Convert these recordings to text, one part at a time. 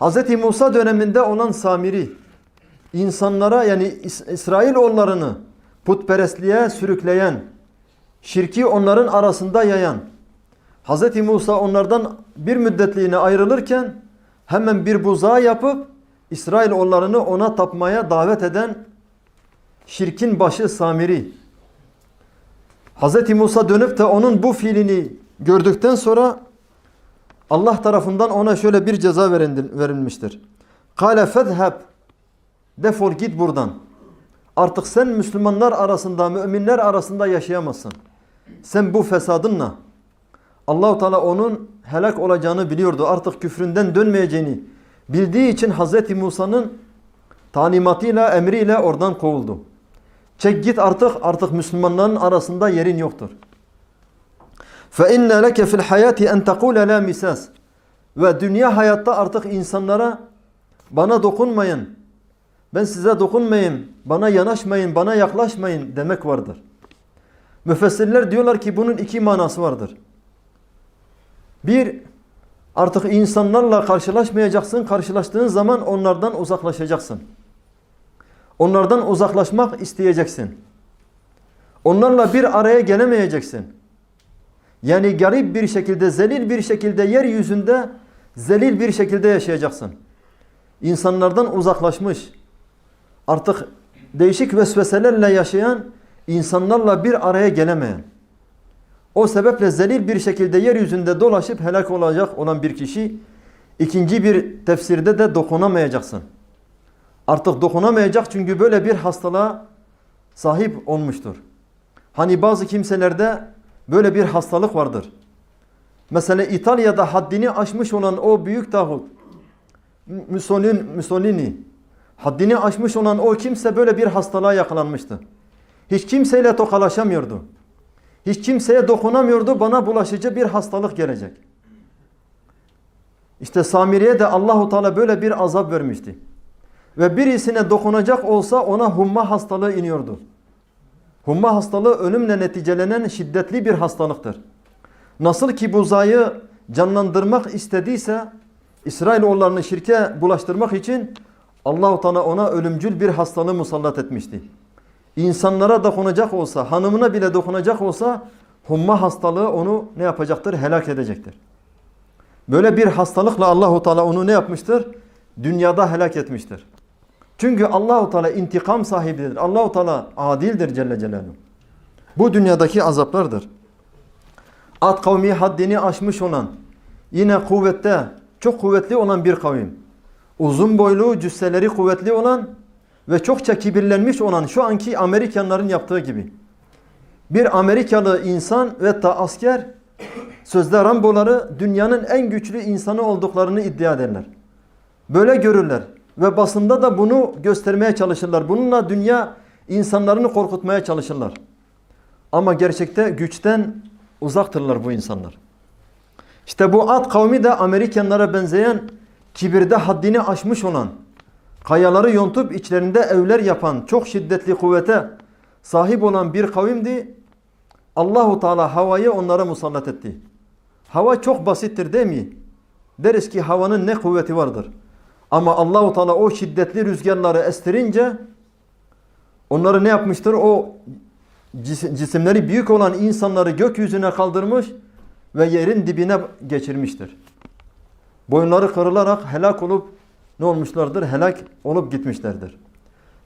Hz. Musa döneminde olan Samiri insanlara yani İs- İsrailoğullarını putperestliğe sürükleyen, şirki onların arasında yayan, Hz. Musa onlardan bir müddetliğine ayrılırken hemen bir buzağı yapıp İsrailoğullarını ona tapmaya davet eden şirkin başı Samiri. Hz. Musa dönüp de onun bu fiilini gördükten sonra Allah tarafından ona şöyle bir ceza verilmiştir. Kale fezheb defol git buradan. Artık sen Müslümanlar arasında, müminler arasında yaşayamazsın. Sen bu fesadınla Allahu Teala onun helak olacağını biliyordu. Artık küfründen dönmeyeceğini bildiği için Hz. Musa'nın talimatıyla, emriyle oradan kovuldu. Çek git artık, artık Müslümanların arasında yerin yoktur. Fe inne leke fil hayati en tekule la misas. Ve dünya hayatta artık insanlara bana dokunmayın. Ben size dokunmayayım, bana yanaşmayın, bana yaklaşmayın demek vardır. Müfessirler diyorlar ki bunun iki manası vardır. Bir, artık insanlarla karşılaşmayacaksın. Karşılaştığın zaman onlardan uzaklaşacaksın. Onlardan uzaklaşmak isteyeceksin. Onlarla bir araya gelemeyeceksin. Yani garip bir şekilde, zelil bir şekilde yeryüzünde zelil bir şekilde yaşayacaksın. İnsanlardan uzaklaşmış, artık değişik vesveselerle yaşayan, insanlarla bir araya gelemeyen. O sebeple zelil bir şekilde yeryüzünde dolaşıp helak olacak olan bir kişi, ikinci bir tefsirde de dokunamayacaksın. Artık dokunamayacak çünkü böyle bir hastalığa sahip olmuştur. Hani bazı kimselerde böyle bir hastalık vardır. Mesela İtalya'da haddini aşmış olan o büyük tağut Mussolini, haddini aşmış olan o kimse böyle bir hastalığa yakalanmıştı. Hiç kimseyle tokalaşamıyordu. Hiç kimseye dokunamıyordu. Bana bulaşıcı bir hastalık gelecek. İşte Samiri'ye de Allahu Teala böyle bir azap vermişti. Ve birisine dokunacak olsa ona humma hastalığı iniyordu. Humma hastalığı ölümle neticelenen şiddetli bir hastalıktır. Nasıl ki buzayı canlandırmak istediyse İsrailoğullarını şirke bulaştırmak için Allahu Teala ona ölümcül bir hastalığı musallat etmişti. İnsanlara dokunacak olsa, hanımına bile dokunacak olsa humma hastalığı onu ne yapacaktır? Helak edecektir. Böyle bir hastalıkla Allahu Teala onu ne yapmıştır? Dünyada helak etmiştir. Çünkü Allahu Teala intikam sahibidir. Allahu Teala adildir Celle Celaluhu. Bu dünyadaki azaplardır. Ad kavmi haddini aşmış olan, yine kuvvette, çok kuvvetli olan bir kavim. Uzun boylu, cüsseleri kuvvetli olan ve çokça kibirlenmiş olan şu anki Amerikanların yaptığı gibi. Bir Amerikalı insan ve ta asker sözde Ramboları dünyanın en güçlü insanı olduklarını iddia ederler. Böyle görürler ve basında da bunu göstermeye çalışırlar. Bununla dünya insanlarını korkutmaya çalışırlar. Ama gerçekte güçten uzaktırlar bu insanlar. İşte bu Ad kavmi de Amerikanlara benzeyen kibirde haddini aşmış olan, kayaları yontup içlerinde evler yapan, çok şiddetli kuvvete sahip olan bir kavimdi. Allahu Teala havayı onlara musallat etti. Hava çok basittir değil mi? Deriz ki havanın ne kuvveti vardır. Ama Allahu Teala o şiddetli rüzgarları estirince onları ne yapmıştır? O cis- cisimleri büyük olan insanları gökyüzüne kaldırmış ve yerin dibine geçirmiştir. Boyunları kırılarak helak olup ne olmuşlardır? Helak olup gitmişlerdir.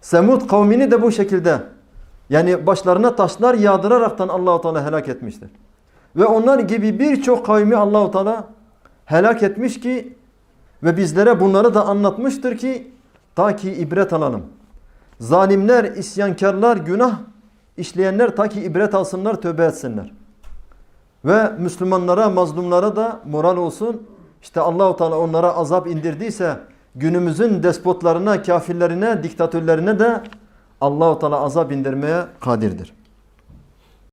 Semud kavmini de bu şekilde yani başlarına taşlar yağdıraraktan Allahu Teala helak etmiştir. Ve onlar gibi birçok kavmi Allahu Teala helak etmiş ki ve bizlere bunları da anlatmıştır ki ta ki ibret alalım. Zalimler, isyankarlar, günah işleyenler ta ki ibret alsınlar, tövbe etsinler. Ve Müslümanlara, mazlumlara da moral olsun. İşte Allahu Teala onlara azap indirdiyse günümüzün despotlarına, kafirlerine, diktatörlerine de Allahu Teala azap indirmeye kadirdir.